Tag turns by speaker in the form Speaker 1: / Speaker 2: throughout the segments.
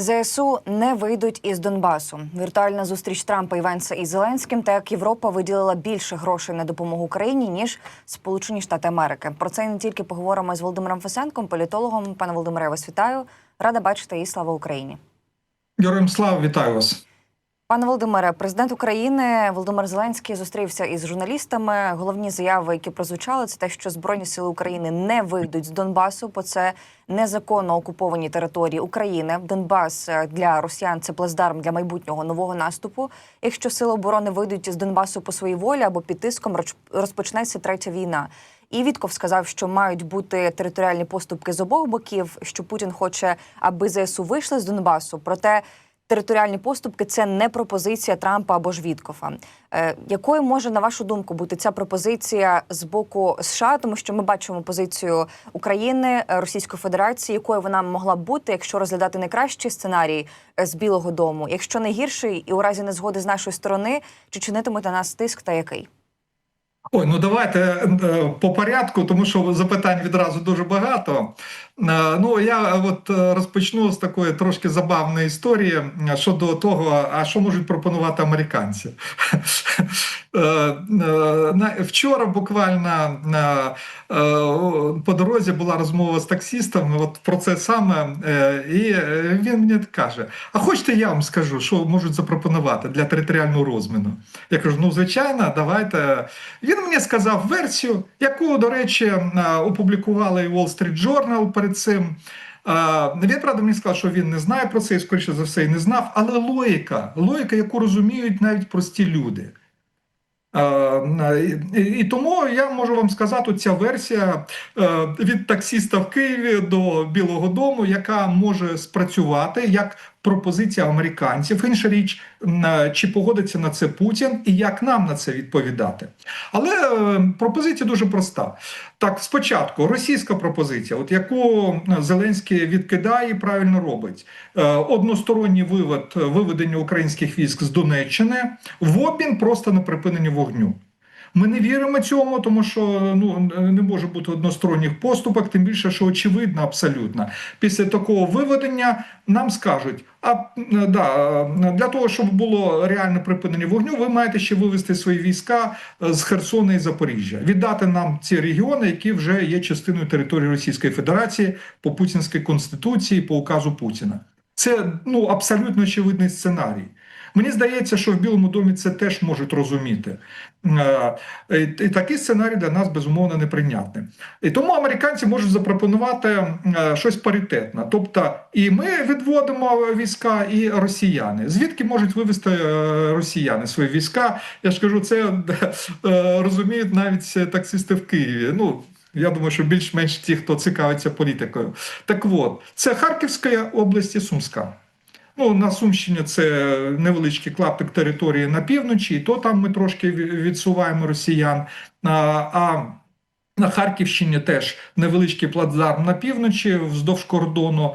Speaker 1: ЗСУ не вийдуть із Донбасу. Віртуальна зустріч Трампа і із Зеленським та як Європа виділила більше грошей на допомогу Україні ніж Сполучені Штати Америки. Про це не тільки поговоримо з Володимиром Фесенком, політологом. Пане Володимире, вас вітаю. Рада бачити і слава Україні.
Speaker 2: Героям слава, вітаю вас.
Speaker 1: Пане Володимире, президент України Володимир Зеленський зустрівся із журналістами. Головні заяви, які прозвучали, це те, що Збройні сили України не вийдуть з Донбасу, бо це незаконно окуповані території України. Донбас е, для росіян це плацдарм для майбутнього нового наступу. Якщо сили оборони вийдуть з Донбасу по своїй волі або під тиском, розпочнеться третя війна. І Вітков сказав, що мають бути територіальні поступки з обох боків. Що Путін хоче, аби ЗСУ вийшли з Донбасу. Проте територіальні поступки це не пропозиція Трампа або ж Віткофа. Е, якою може, на вашу думку, бути ця пропозиція з боку США, тому що ми бачимо позицію України, е, Російської Федерації, якою вона могла б бути, якщо розглядати найкращий сценарій е, з Білого Дому, якщо найгірший, і у разі незгоди з нашої сторони, чи чинитимуть на нас тиск та який?
Speaker 2: Ой, ну давайте е, по порядку, тому що запитань відразу дуже багато. Е, Ну я от е, розпочну з такої трошки забавної історії е, щодо того, а що можуть пропонувати американці. Е, е, Вчора буквально е, е, по дорозі була розмова з таксістом. От про це саме, е, і е, він мені каже: А хочете, я вам скажу, що можуть запропонувати для територіального розміну? Я кажу: ну звичайно, давайте. Він мені сказав версію, яку, до речі, е, опублікували і Wall Street Journal перед цим. Е, Він правда мені сказав, що він не знає про це і скоріше за все і не знав, але логіка, логіка, яку розуміють навіть прості люди. Е, І тому я можу вам сказати, ця версія від таксіста в Києві до Білого Дому, яка може спрацювати як пропозиція американців. Інша річ, е, чи погодиться на це Путін і як нам на це відповідати. Але е, пропозиція дуже проста. Так, спочатку російська пропозиція, от яку Зеленський відкидає і правильно робить. Е, Односторонній вивод виведення українських військ з Донеччини в обмін просто на припинення вогню. Ми не віримо цьому, тому що ну не може бути односторонніх поступок, тим більше, що очевидно абсолютно. Після такого виведення нам скажуть: а да, для того, щоб було реальне припинення вогню, ви маєте ще вивести свої війська е, з Херсона і Запоріжжя, віддати нам ці регіони, які вже є частиною території Російської Федерації по путінській конституції, по указу Путіна. Це ну абсолютно очевидний сценарій. Мені здається, що в Білому домі це теж можуть розуміти. Е, І такий сценарій для нас безумовно неприйнятний. І тому американці можуть запропонувати е, щось паритетне. Тобто, і ми відводимо війська, і росіяни. Звідки можуть вивести е, росіяни свої війська? Я ж кажу, це розуміють навіть таксисти в Києві. Ну, я думаю, що більш-менш ті, хто цікавиться політикою. Так от, це Харківська область і Сумська. Ну, на Сумщині це невеличкий клаптик території на півночі, і то там ми трошки відсуваємо росіян. А, а на Харківщині теж невеличкий плацдарм на півночі, вздовж кордону е,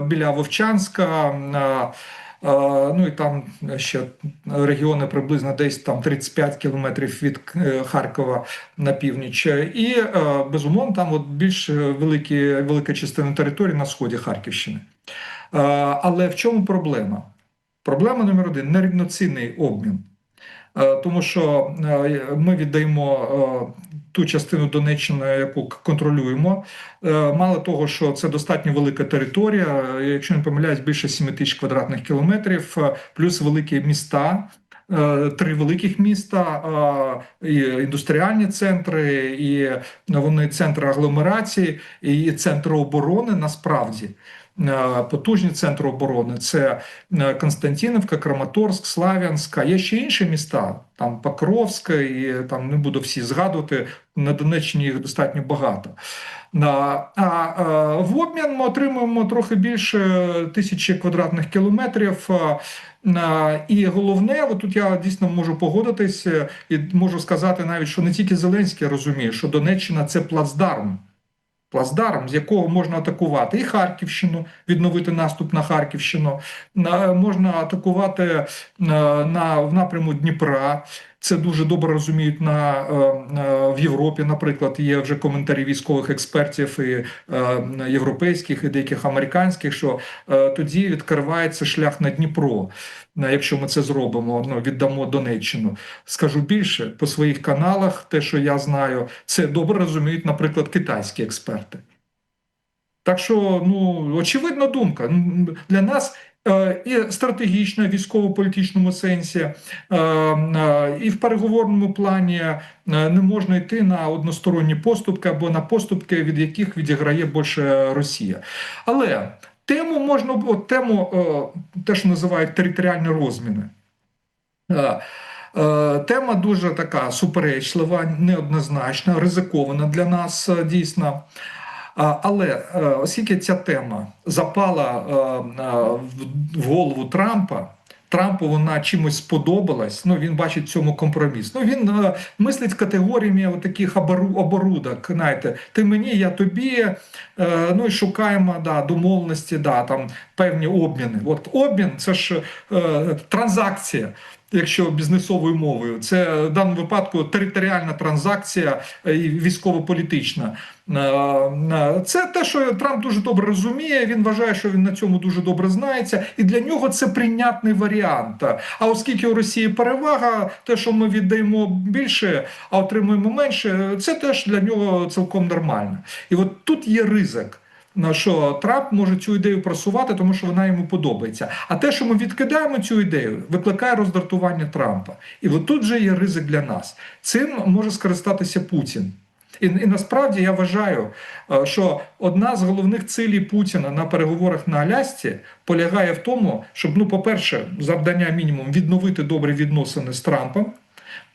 Speaker 2: біля Вовчанська. Е, е, ну і там ще регіони приблизно десь там 35 кілометрів від Харкова на північ. І безумовно, там от більш великі, велика частина території на сході Харківщини. Е, Але в чому проблема? Проблема номер один нерівноцінний обмін. Е, Тому що е, ми віддаємо ту частину Донеччини, яку контролюємо. Мало того, що це достатньо велика територія, якщо не помиляюсь, більше 7 тисяч квадратних кілометрів, плюс великі міста. Три великих міста, і індустріальні центри, і вони центри агломерації, і центри оборони насправді. Е, Потужні центри оборони це е, Константинівка, Краматорськ, Слав'янська. Є ще інші міста, там Покровська, і там не буду всі згадувати. На Донеччині їх достатньо багато. А е, в обмін ми отримуємо трохи більше тисячі квадратних кілометрів. І головне, от тут я дійсно можу погодитись е, і можу сказати навіть, що не тільки Зеленський розуміє, що Донеччина це плацдарм плацдарм, з якого можна атакувати і Харківщину, відновити наступ на Харківщину, на- можна атакувати е, на, в напряму Дніпра. Це дуже добре розуміють на е, е, в Європі. Наприклад, є вже коментарі військових експертів і е, європейських, і деяких американських, що тоді відкривається шлях на Дніпро. Якщо ми це зробимо, ну віддамо Донеччину. Скажу більше по своїх каналах, те, що я знаю, це добре розуміють, наприклад, китайські експерти. Так що, ну, очевидна думка. Для нас і стратегічно, військово-політичному сенсі, е, е, і в переговорному плані е, не можна йти на односторонні поступки або на поступки, від яких відіграє більше Росія. Але тему можна от тему, е, те, що називають територіальні розміни. Е, е, Тема дуже така суперечлива, неоднозначна, ризикована для нас е, дійсно. Але е, оскільки ця тема запала е, в- голову Трампа, Трампу вона чимось сподобалась. Ну він бачить в цьому компроміс. Ну він е, мислить категоріями таких обору, оборудок. Знаєте, ти мені, я тобі. Е, ну і шукаємо да, домовленості, да, там певні обміни. От обмін це ж е, транзакція. Якщо бізнесовою мовою, це в даному випадку територіальна транзакція е, і військово-політична. Е, е, Це те, що Трамп дуже добре розуміє. Він вважає, що він на цьому дуже добре знається, і для нього це прийнятний варіант. А оскільки у Росії перевага, те, що ми віддаємо більше, а отримуємо менше, це теж для нього цілком нормально. І от тут є ризик. Що Трамп може цю ідею просувати, тому що вона йому подобається. А те, що ми відкидаємо цю ідею, викликає роздратування Трампа. І от тут же є ризик для нас. Цим може скористатися Путін. І, і насправді я вважаю, е, що одна з головних цілей Путіна на переговорах на Алясці полягає в тому, щоб, ну, по-перше, завдання мінімум відновити добрі відносини з Трампом,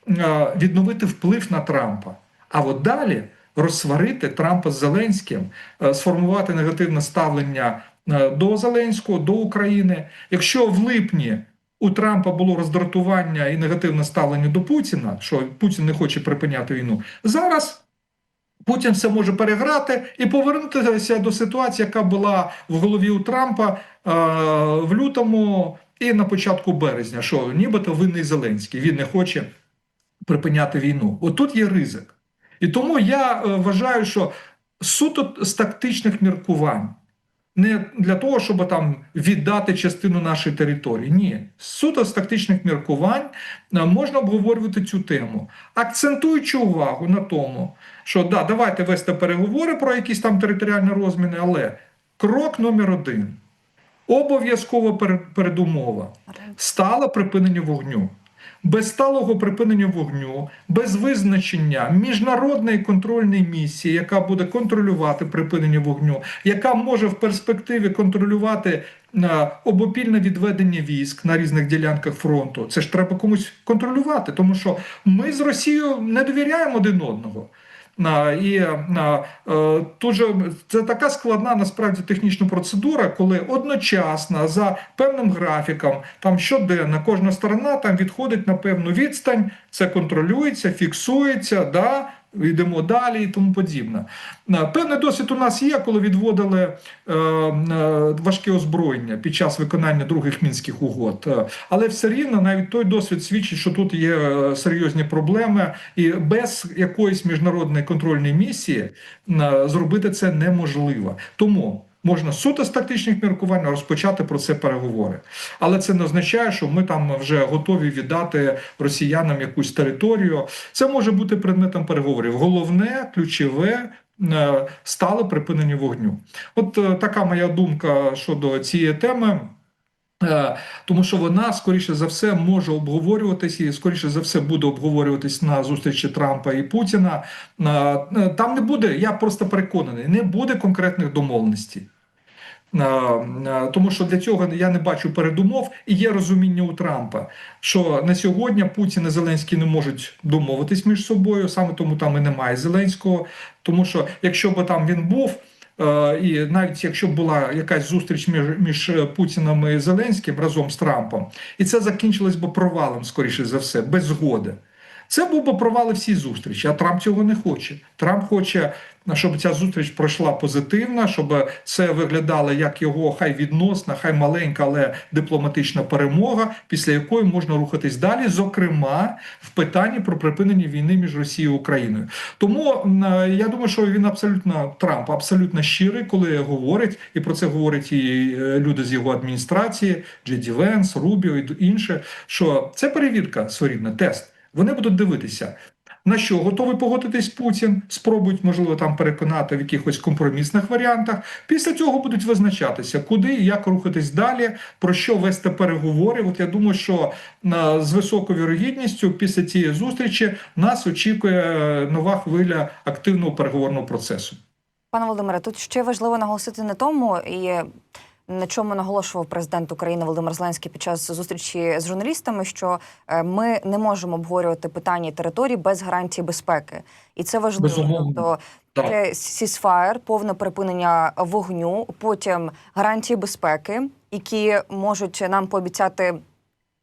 Speaker 2: е, відновити вплив на Трампа. А от далі розсварити Трампа з Зеленським, е, сформувати негативне ставлення е, до Зеленського, до України. Якщо в липні у Трампа було роздратування і негативне ставлення до Путіна, що Путін не хоче припиняти війну, зараз. Путін все може переграти і повернутися до ситуації, яка була в голові у Трампа е, в лютому і на початку березня, що нібито винний Зеленський. Він не хоче припиняти війну. Отут є ризик. І тому я е, вважаю, що суто з тактичних міркувань, не для того, щоб там віддати частину нашої території. Ні, суто з тактичних міркувань е, можна обговорювати цю тему, акцентуючи увагу на тому, що да, давайте вести переговори про якісь там територіальні розміни, але крок номер один. Обов'язкова передумова стало припинення вогню. Без сталого припинення вогню, без визначення міжнародної контрольної місії, яка буде контролювати припинення вогню, яка може в перспективі контролювати е, обопільне відведення військ на різних ділянках фронту. Це ж треба комусь контролювати, тому що ми з Росією не довіряємо один одного. І е, тут же це така складна насправді технічна процедура, коли одночасно за певним графіком, там щоденно кожна сторона там відходить на певну відстань, це контролюється, фіксується, да, йдемо далі і тому подібне. Певний досвід у нас є, коли відводили е, е, важке озброєння під час виконання других мінських угод. Е, Але все рівно навіть той досвід свідчить, що тут є е, серйозні проблеми, і без якоїсь міжнародної контрольної місії е, зробити це неможливо. Тому. Можна суто з тактичних міркувань розпочати про це переговори, але це не означає, що ми там вже готові віддати росіянам якусь територію. Це може бути предметом переговорів. Головне, ключове е, стало припинення вогню. От е, така моя думка щодо цієї теми. Е, Тому що вона скоріше за все може обговорюватись і скоріше за все буде обговорюватись на зустрічі Трампа і Путіна. Е, е, Там не буде, я просто переконаний, не буде конкретних домовленостей. Тому що для цього я не бачу передумов, і є розуміння у Трампа, що на сьогодні Путін і Зеленський не можуть домовитись між собою, саме тому там і немає Зеленського. Тому що якщо б там він був, і навіть якщо була якась зустріч між, між Путіном і Зеленським разом з Трампом, і це закінчилось би провалом, скоріше за все, без згоди. Це був би провал всі зустрічі, а Трамп цього не хоче. Трамп хоче, щоб ця зустріч пройшла позитивно, щоб це виглядало як його хай відносна, хай маленька, але дипломатична перемога, після якої можна рухатись далі, зокрема в питанні про припинення війни між Росією і Україною. Тому е, я думаю, що він абсолютно Трамп абсолютно щирий, коли говорить, і про це говорять і е, люди з його адміністрації, Джеді Венс, Рубіо і інше. Що це перевірка своєрідна, тест. Вони будуть дивитися. На що готовий погодитись Путін? Спробують, можливо, там переконати в якихось компромісних варіантах. Після цього будуть визначатися, куди і як рухатись далі, про що вести переговори. От я думаю, що е, з високою вірогідністю після цієї зустрічі нас очікує е, нова хвиля активного переговорного процесу.
Speaker 1: Пане Володимире, тут ще важливо наголосити на тому, і на чому наголошував президент України Володимир Зеленський під час зустрічі з журналістами, що е, ми не можемо обговорювати питання території без гарантії безпеки, і це важливо.
Speaker 2: Безумовно.
Speaker 1: Тобто це сісфаєр, повне припинення вогню, потім гарантії безпеки, які можуть нам пообіцяти.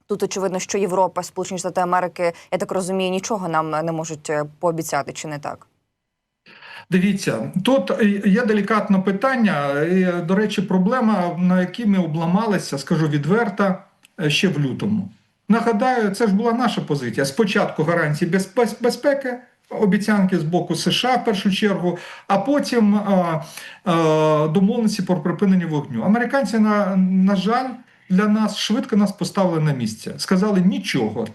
Speaker 1: Тут очевидно, що Європа, Сполучені Штати Америки, я так розумію, нічого нам не можуть е, пообіцяти, чи не так?
Speaker 2: Дивіться, тут є делікатне питання. І, до речі, проблема, на якій ми обламалися, скажу відверто, ще в лютому. Нагадаю, це ж була наша позиція. Спочатку гарантії безпе- безпеки, обіцянки з боку США в першу чергу, а потім а, а, домовленості про припинення вогню. Американці, на, на жаль, для нас швидко нас поставили на місце. Сказали нічого,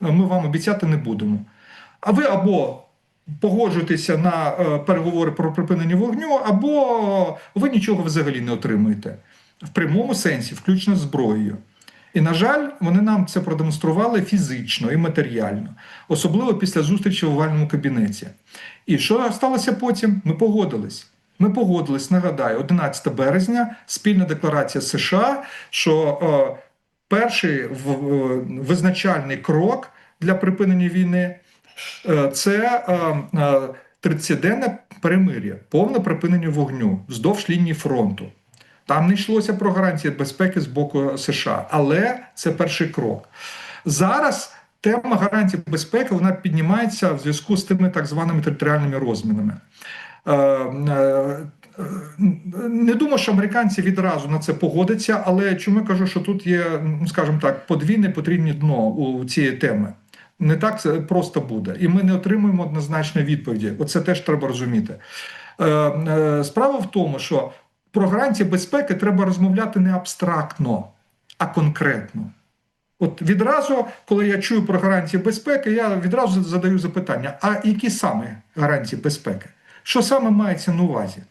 Speaker 2: ми вам обіцяти не будемо. А ви або погоджуєтеся на е, переговори про припинення вогню, або ви нічого взагалі не отримуєте в прямому сенсі, включно зброєю. І, на жаль, вони нам це продемонстрували фізично і матеріально, особливо після зустрічі в овальному кабінеті. І що сталося потім? Ми погодились. Ми погодились, нагадаю, 11 березня, спільна декларація США, що е, перший в, е, визначальний крок для припинення війни це е, е, 30-денне перемир'я, повне припинення вогню вздовж лінії фронту. Там не йшлося про гарантії безпеки з боку США, але це перший крок. Зараз тема гарантій безпеки вона піднімається в зв'язку з тими так званими територіальними розмінами. Е, е, Не думаю, що американці відразу на це погодяться, але чому я кажу, що тут є, ну, скажімо так, подвійне потрібне дно у цієї теми. Не так це просто буде, і ми не отримуємо однозначної відповіді. Оце теж треба розуміти. Е, е, Справа в тому, що про гарантії безпеки треба розмовляти не абстрактно, а конкретно. От відразу, коли я чую про гарантії безпеки, я відразу задаю запитання: а які саме гарантії безпеки? Що саме мається на увазі?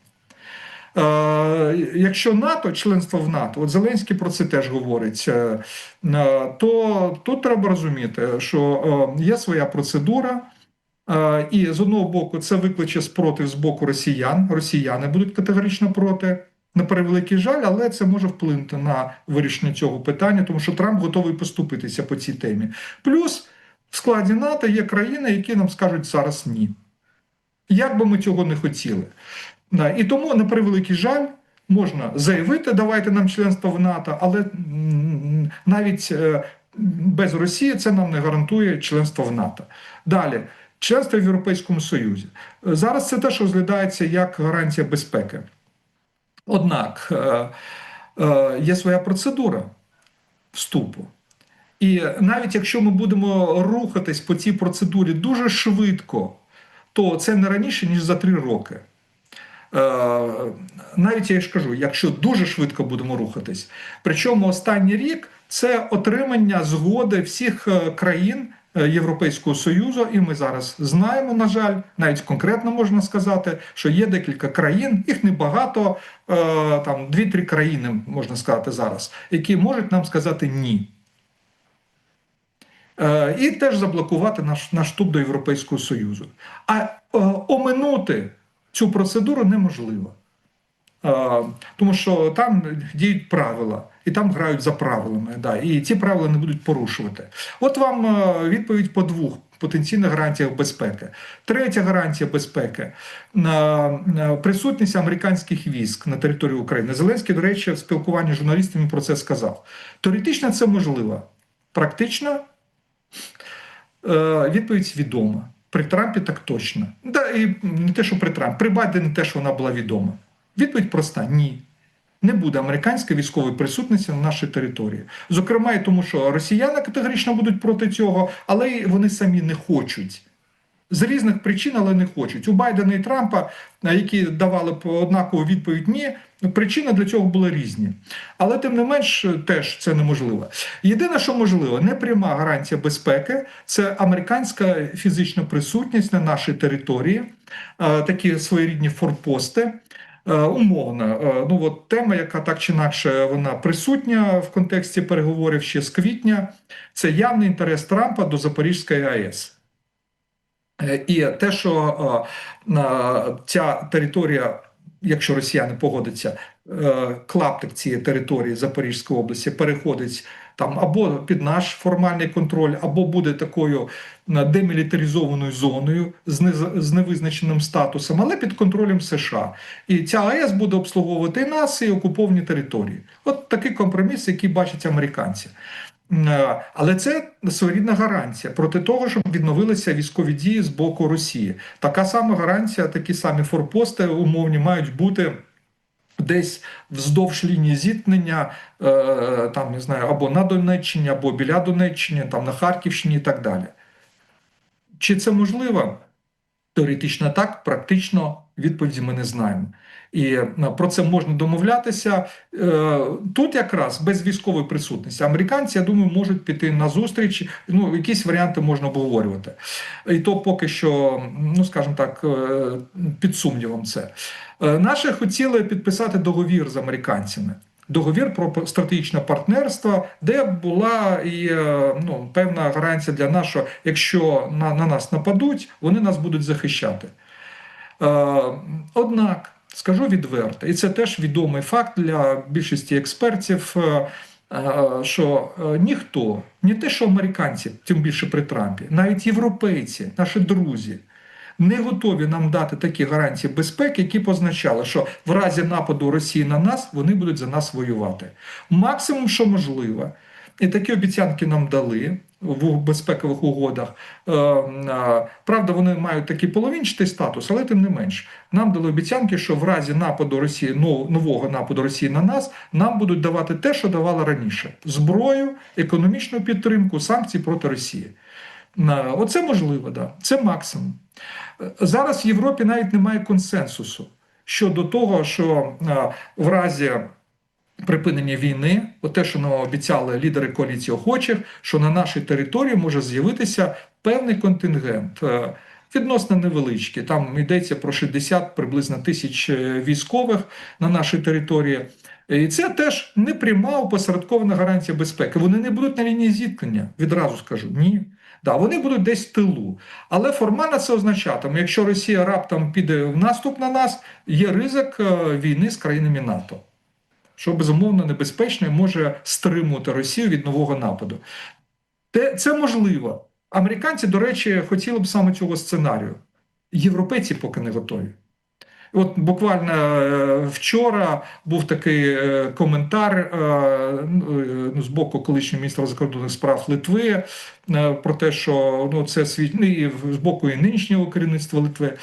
Speaker 2: Е, Якщо НАТО, членство в НАТО, от Зеленський про це теж говорить, е, е, то тут треба розуміти, що є своя процедура, і з одного боку це викличе спротив з боку росіян. Росіяни будуть категорично проти. На превеликий жаль, але це може вплинути на вирішення цього питання, тому що Трамп готовий поступитися по цій темі. Плюс в складі НАТО є країни, які нам скажуть зараз ні. Як би ми цього не хотіли. Да, І тому, на превеликий жаль, можна заявити, давайте нам членство в НАТО, але навіть е, без Росії це нам не гарантує членство в НАТО. Далі, членство в Європейському Союзі. Зараз це теж розглядається як гарантія безпеки. Однак е, е, є своя процедура вступу. І навіть якщо ми будемо рухатись по цій процедурі дуже швидко, то це не раніше, ніж за три роки. Е, навіть я ж кажу, якщо дуже швидко будемо рухатись. Причому останній рік це отримання згоди всіх е, країн е, Європейського Союзу, і ми зараз знаємо, на жаль, навіть конкретно можна сказати, що є декілька країн, їх небагато, там дві-три країни можна сказати зараз, які можуть нам сказати ні. І теж заблокувати наш, наш до Європейського Союзу. А оминути цю процедуру неможливо. Тому що там діють правила, і там грають за правилами. Да, і ці правила не будуть порушувати. От вам е, відповідь по двох потенційних гарантіях безпеки. Третя гарантія безпеки присутність американських військ на території України. Зеленський, до речі, в спілкуванні з журналістами про це сказав. Теоретично це можливо. Практично Е, Відповідь відома. При Трампі так точно. Да, і не те, що при Трампі, при Байдені теж вона була відома. Відповідь проста: ні. Не буде американської військової присутності на нашій території. Зокрема, і тому, що росіяни категорично будуть проти цього, але вони самі не хочуть. З різних причин, але не хочуть. У Байдена і Трампа, е, які давали б однакову відповідь ні, причини для цього були різні. Але тим не менш, теж це неможливо. Єдине, що можливо, непряма гарантія безпеки це американська фізична присутність на нашій території, е, такі своєрідні форпости. Е, Умовно, ну от тема, яка так чи інакше вона присутня в контексті переговорів ще з квітня, це явний інтерес Трампа до Запорізької АЕС. Е, І те, що е, ця територія, якщо росіяни погодяться, е, клаптик цієї території Запорізької області переходить там або під наш формальний контроль, або буде такою демілітаризованою зоною з невизначеним статусом, але під контролем США. І ця АЕС буде обслуговувати і нас, і окуповані території. От такий компроміс, який бачать американці. Е, Але це своєрідна гарантія проти того, щоб відновилися військові дії з боку Росії. Така сама гарантія, такі самі форпости умовні мають бути. Десь вздовж лінії зіткнення, е, там не знаю, або на Донеччині, або біля Донеччини, там на Харківщині і так далі. Чи це можливо? Теоретично так, практично відповіді ми не знаємо. І е, про це можна домовлятися. Е, Тут якраз без військової присутності американці, я думаю, можуть піти на зустріч. Ну, якісь варіанти можна обговорювати. І то поки що, ну скажімо так, е, під сумнівом це. Наші хотіли підписати договір з американцями. Договір про стратегічне партнерство, де була і ну, певна гарантія для нас, що якщо на, на нас нападуть, вони нас будуть захищати. Е, Однак, скажу відверто, і це теж відомий факт для більшості експертів, е, е, що ніхто, не те, що американці, тим більше при Трампі, навіть європейці, наші друзі, не готові нам дати такі гарантії безпеки, які б означали, що в разі нападу Росії на нас вони будуть за нас воювати. Максимум, що можливо, і такі обіцянки нам дали в безпекових угодах. Е, е, Правда, вони мають такий половинчатий статус, але тим не менш, нам дали обіцянки, що в разі нападу Росії, нового нападу Росії на нас, нам будуть давати те, що давали раніше: зброю, економічну підтримку, санкції проти Росії. Е, Оце можливо, да. це максимум. Е, Зараз в Європі навіть немає консенсусу щодо того, що в разі припинення війни, от те, що нам обіцяли лідери коаліції охочих, що на нашій території може з'явитися певний контингент. е, Відносно невеличкий, там йдеться про 60 приблизно тисяч е, військових на нашій території. І це теж не пряма опосередкована гарантія безпеки. Вони не будуть на лінії зіткнення, відразу скажу. Ні. Да, вони будуть десь в тилу. Але формально це означатиме, якщо Росія раптом піде в наступ на нас, є ризик е, війни з країнами НАТО що безумовно небезпечно і може стримувати Росію від нового нападу. Це можливо. Американці, до речі, хотіли б саме цього сценарію. Європейці поки не готові. От буквально е, вчора був такий е, коментар е, ну, з боку колишнього міністра закордонних справ Литви про те, що ну це світ ну, з боку і нинішнього керівництва Литви,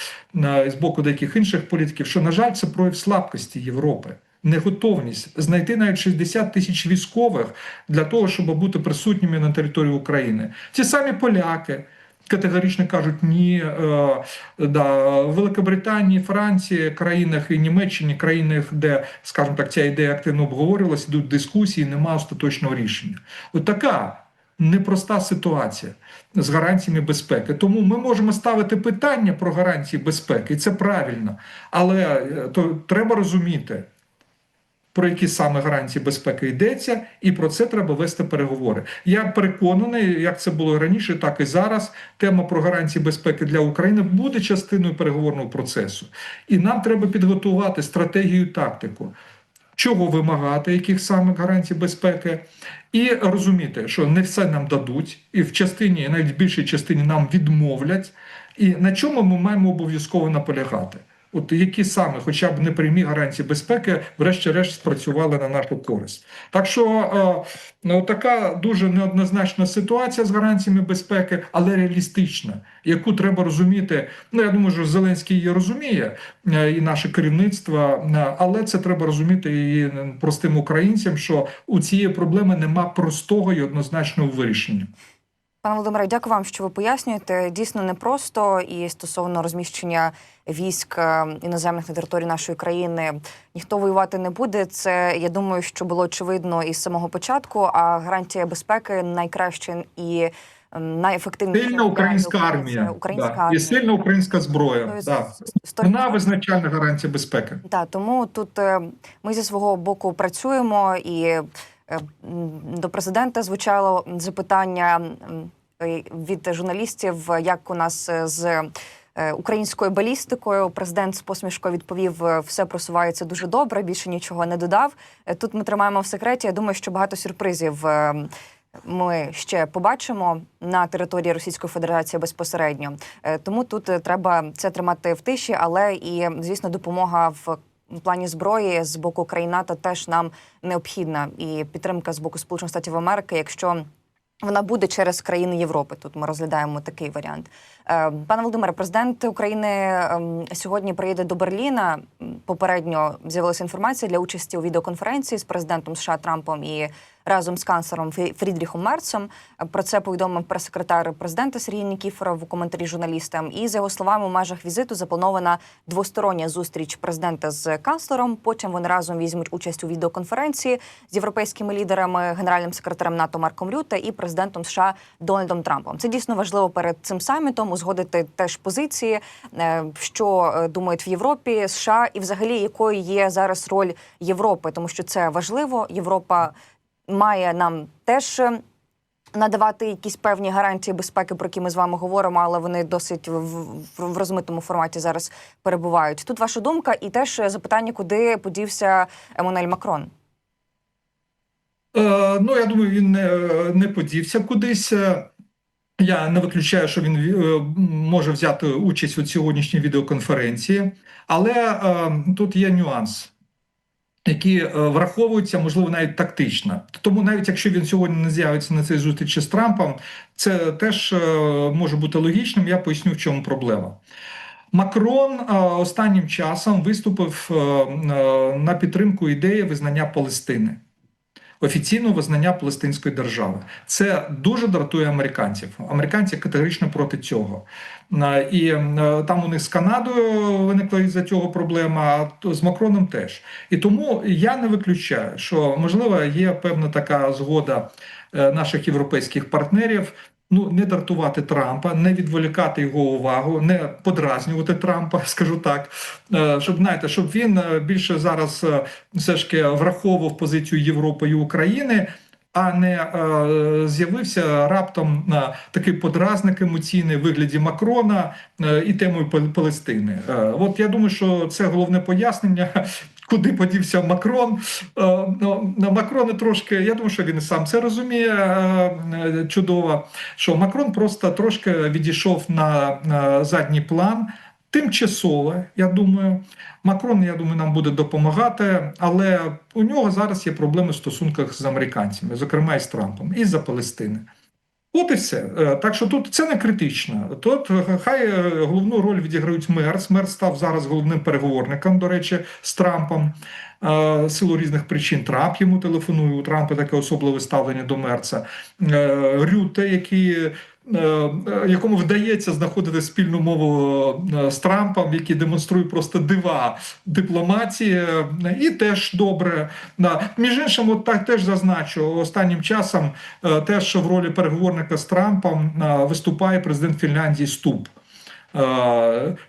Speaker 2: і з боку деяких інших політиків, що на жаль, це прояв слабкості Європи. Неготовність знайти навіть 60 тисяч військових для того, щоб бути присутніми на території України. Ті самі поляки категорично кажуть ні. Е, да, Великобританії, Франції, країнах і Німеччині, країнах, де, скажімо так, ця ідея активно обговорювалася, йдуть дискусії, немає остаточного рішення. От така непроста ситуація з гарантіями безпеки. Тому ми можемо ставити питання про гарантії безпеки, і це правильно. Але е, то треба розуміти. Про які саме гарантії безпеки йдеться, і про це треба вести переговори. Я переконаний, як це було раніше, так і зараз. Тема про гарантії безпеки для України буде частиною переговорного процесу, і нам треба підготувати стратегію, тактику, чого вимагати, яких саме гарантій безпеки, і розуміти, що не все нам дадуть, і в частині, навіть в більшій частині нам відмовлять. І на чому ми маємо обов'язково наполягати. От які саме, хоча б непрямі гарантії безпеки, врешті-решт спрацювали на нашу користь. Так що е, ну, така дуже неоднозначна ситуація з гарантіями безпеки, але реалістична, яку треба розуміти. Ну я думаю, що Зеленський її розуміє, е, і наше керівництво, е, але це треба розуміти і простим українцям, що у цієї проблеми нема простого і однозначного вирішення.
Speaker 1: Пане Володимире, дякую вам, що ви пояснюєте. Дійсно непросто і стосовно розміщення військ е, іноземних на території нашої країни ніхто воювати не буде. Це я думаю, що було очевидно із самого початку. А гарантія безпеки найкраще і ем, найефективніше
Speaker 2: Сильна українська армія,
Speaker 1: Українська
Speaker 2: да.
Speaker 1: армія.
Speaker 2: і сильна українська зброя.
Speaker 1: Тобто,
Speaker 2: Да. Вона визначальна гарантія безпеки.
Speaker 1: Так, тому тут е, ми зі свого боку працюємо, і е, до президента звучало запитання е, від журналістів, як у нас е, з е, українською балістикою. Президент з посмішкою відповів: е, все просувається дуже добре, більше нічого не додав. Е, Тут ми тримаємо в секреті. Я думаю, що багато сюрпризів. е, Ми ще побачимо на території Російської Федерації безпосередньо. Е, Тому тут е, треба це тримати в тиші, але і звісно, допомога в в плані зброї з боку країн НАТО теж нам необхідна, і підтримка з боку Сполучених Штатів Америки, якщо вона буде через країни Європи. Тут ми розглядаємо такий варіант. Е, Пане Володимире, президент України ем, сьогодні приїде до Берліна. Попередньо з'явилася інформація для участі у відеоконференції з президентом США Трампом і разом з канцлером Фрідріхом Мерцем. Про це повідомив прес-секретар президента Сергій Нікіфоров у коментарі журналістам. І за його словами, у межах візиту запланована двостороння зустріч президента з канцлером. Потім вони разом візьмуть участь у відеоконференції з європейськими лідерами, генеральним секретарем НАТО Марком Рюте і президентом США Дональдом Трампом. Це дійсно важливо перед цим самітом узгодити теж позиції, е, що е, думають в Європі, США і взагалі якою є зараз роль Європи, тому що це важливо. Європа має нам теж. е, Надавати якісь певні гарантії безпеки, про які ми з вами говоримо, але вони досить в, в, в розмитому форматі зараз перебувають. Тут ваша думка, і теж е, запитання, куди подівся Еммануель Макрон.
Speaker 2: Е, ну, я думаю, він не, не подівся кудись. Е, Я не виключаю, що він може взяти участь у сьогоднішній відеоконференції, але е, тут є нюанс, які е, враховуються, можливо, навіть тактично. Тому навіть якщо він сьогодні не з'явиться на цій зустрічі з Трампом, це теж е, може бути логічним. Я поясню, в чому проблема. Макрон е, останнім часом виступив на підтримку ідеї визнання Палестини офіційного визнання Палестинської держави. Це дуже дратує американців. Американці категорично проти цього. І е, там у них з Канадою виникла із-за цього проблема, а з Макроном теж. І тому я не виключаю, що можливо є певна така згода е, наших європейських партнерів. Ну, не дратувати Трампа, не відволікати його увагу, не подразнювати Трампа, скажу так, Е, щоб знаєте, щоб він е, більше зараз е, все ж таки враховував позицію Європи і України, а не е, з'явився раптом е, такий подразник емоційний в вигляді Макрона е, і темою Пал- Палестини. Е, от я думаю, що це головне пояснення. Куди подівся Макрон? Е, ну, Макрон трошки, я думаю, що він сам це розуміє е, е, чудово. Що Макрон просто трошки відійшов на, задній план. Тимчасово, я думаю, Макрон, я думаю, нам буде допомагати, але у нього зараз є проблеми в стосунках з американцями, зокрема і з Трампом, і за Палестини. От і все. Е, Так що тут це не критично. Тут е, хай е, головну роль відіграють Мерц. Мерц став зараз головним переговорником, до речі, з Трампом. Силу різних причин Трамп йому телефонує. У Трампа таке особливе ставлення до Мерца. Рюте, який. Е, е, Якому вдається знаходити спільну мову е, з Трампом, який демонструє просто дива дипломатії, і теж добре. Між іншим, от так теж зазначу останнім часом, теж в ролі переговорника з Трампом виступає президент Фінляндії Ступ.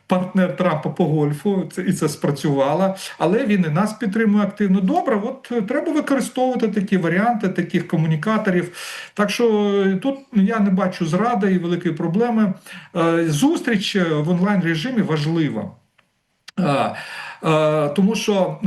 Speaker 2: Партнер Трампа по гольфу, і це спрацювало, але він і нас підтримує активно. Добре, от е, треба використовувати такі варіанти, таких комунікаторів. Так що е, тут я не бачу зради і великої проблеми. Е, Зустріч в онлайн режимі важлива. Е, Тому що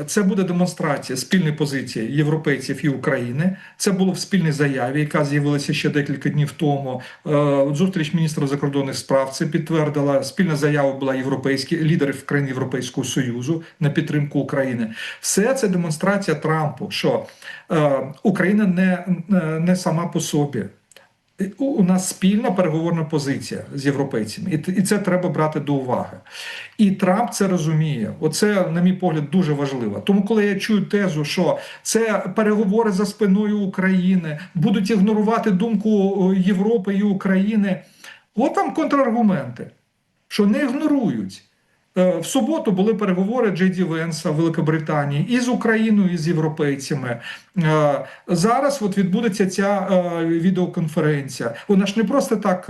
Speaker 2: е, це буде демонстрація спільної позиції європейців і України. Це було в спільній заяві, яка з'явилася ще декілька днів тому. Е, Зустріч міністрів закордонних справ це підтвердила. Спільна заява була європейські лідерів країн Європейського союзу на підтримку України. Все це демонстрація Трампу, що Україна не, не сама по собі. У- нас спільна переговорна позиція з європейцями, і це треба брати до уваги. І Трамп це розуміє. Оце, на мій погляд, дуже важливо. Тому, коли я чую тезу, що це переговори за спиною України, будуть ігнорувати думку е, Європи і України, от там контраргументи, що не ігнорують. Е, В суботу були переговори Джейді Венса в Великобританії і з Україною, і з європейцями. Е, Зараз от відбудеться ця е, відеоконференція. Вона ж не просто так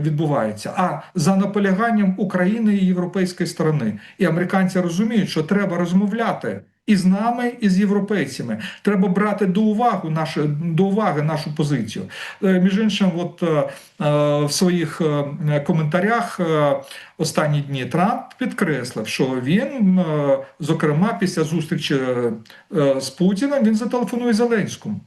Speaker 2: відбувається, а за наполяганням України і європейської сторони. І американці розуміють, що треба розмовляти. І з нами, і з європейцями треба брати до уваги нашу до уваги нашу позицію. Е, Між іншим, от е, е, в своїх коментарях останні дні Трамп підкреслив, що він, зокрема, після зустрічі з Путіним, він зателефонує Зеленському.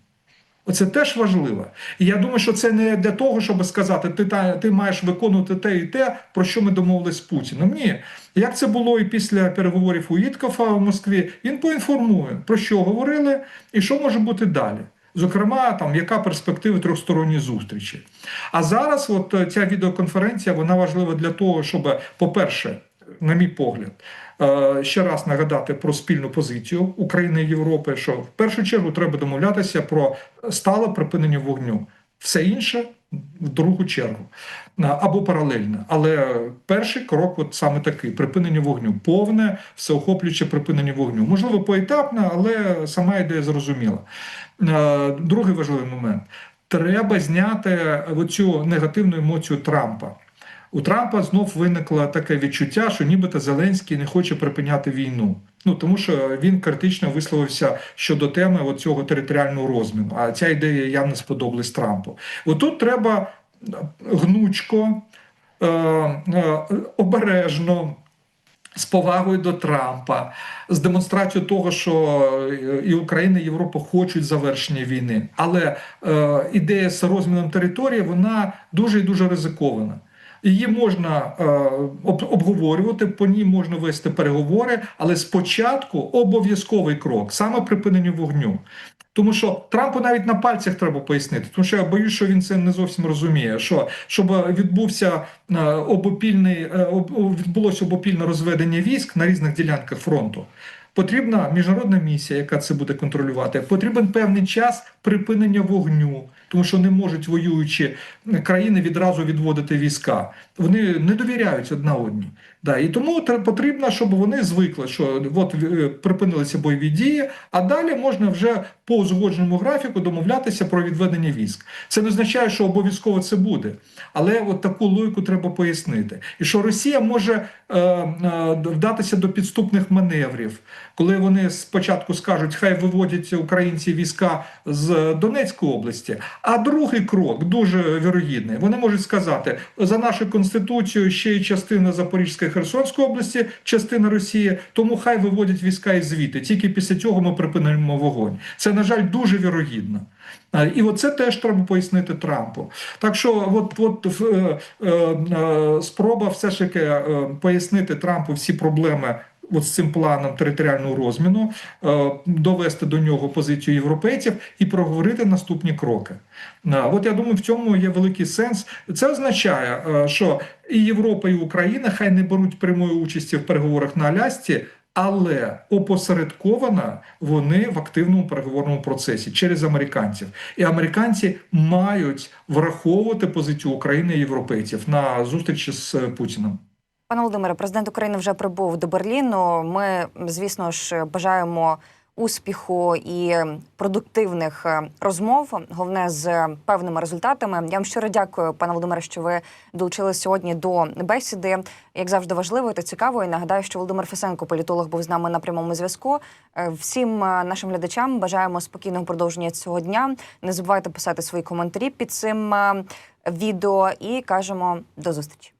Speaker 2: Оце теж важливо. І я думаю, що це не для того, щоб сказати, ти, та, ти маєш виконувати те і те, про що ми домовились з Путіним. Ні. Як це було і після переговорів у Іткофа в Москві, він поінформує, про що говорили і що може бути далі. Зокрема, там яка перспектива трьохсторонньої зустрічі. А зараз, от е, ця відеоконференція, вона важлива для того, щоб, по-перше, на мій погляд, е, ще раз нагадати про спільну позицію України і Європи, що в першу чергу треба домовлятися про стале припинення вогню. Все інше в другу чергу або паралельно. Але перший крок, от саме такий: припинення вогню, повне, всеохоплююче припинення вогню. Можливо, поетапно, але сама ідея зрозуміла. Е, Другий важливий момент: треба зняти оцю негативну емоцію Трампа. У Трампа знов виникло таке відчуття, що нібито Зеленський не хоче припиняти війну. Ну тому що він критично висловився щодо теми цього територіального розміну. А ця ідея явно сподобалась Трампу. Отут треба гнучко, е, е, обережно. З повагою до Трампа, з демонстрацією того, що е, і Україна, і Європа хочуть завершення війни, але е, ідея з розміном території вона дуже і дуже ризикована. Її можна е, об- обговорювати, по ній можна вести переговори, але спочатку обов'язковий крок саме припинення вогню. Тому що Трампу навіть на пальцях треба пояснити, тому що я боюсь, що він це не зовсім розуміє. Що щоб відбувся е, обопільний е, відбулося обопільне розведення військ на різних ділянках фронту. Потрібна міжнародна місія, яка це буде контролювати. Потрібен певний час припинення вогню, тому що не можуть воюючі країни відразу відводити війська. Вони не довіряють одна одній. Да, і тому потрібно, щоб вони звикли, що от е, припинилися бойові дії, а далі можна вже по узгодженому графіку домовлятися про відведення військ. Це не означає, що обов'язково це буде, але от таку логіку треба пояснити. І що Росія може е, е, вдатися до підступних маневрів, коли вони спочатку скажуть, хай виводять українці війська з Донецької області. А другий крок дуже вірогідний. Вони можуть сказати за нашою конституцією ще й частина Запорізької Херсонської області, частина Росії, тому хай виводять війська і звідти. Тільки після цього ми припинимо вогонь. Це на жаль дуже вірогідно. І оце теж треба пояснити Трампу. Так що, от, от е, е, е, спроба все ж таки е, пояснити Трампу всі проблеми. От з цим планом територіального розміну е, довести до нього позицію європейців і проговорити наступні кроки. Е, От я думаю, в цьому є великий сенс. Це означає, е, що і Європа, і Україна хай не беруть прямої участі в переговорах на Алясці, але опосередковано вони в активному переговорному процесі через американців. І американці мають враховувати позицію України і європейців на зустрічі з Путіним.
Speaker 1: Пане Володимире, президент України вже прибув до Берліну. Ми, звісно ж, бажаємо успіху і продуктивних е, розмов, головне з певними результатами. Я вам щиро дякую, пане Володимире, що ви долучилися сьогодні до бесіди. Як завжди, важливо та цікаво. І нагадаю, що Володимир Фесенко, політолог, був з нами на прямому зв'язку. Е, Всім е, нашим глядачам бажаємо спокійного продовження цього дня. Не забувайте писати свої коментарі під цим відео і кажемо до зустрічі.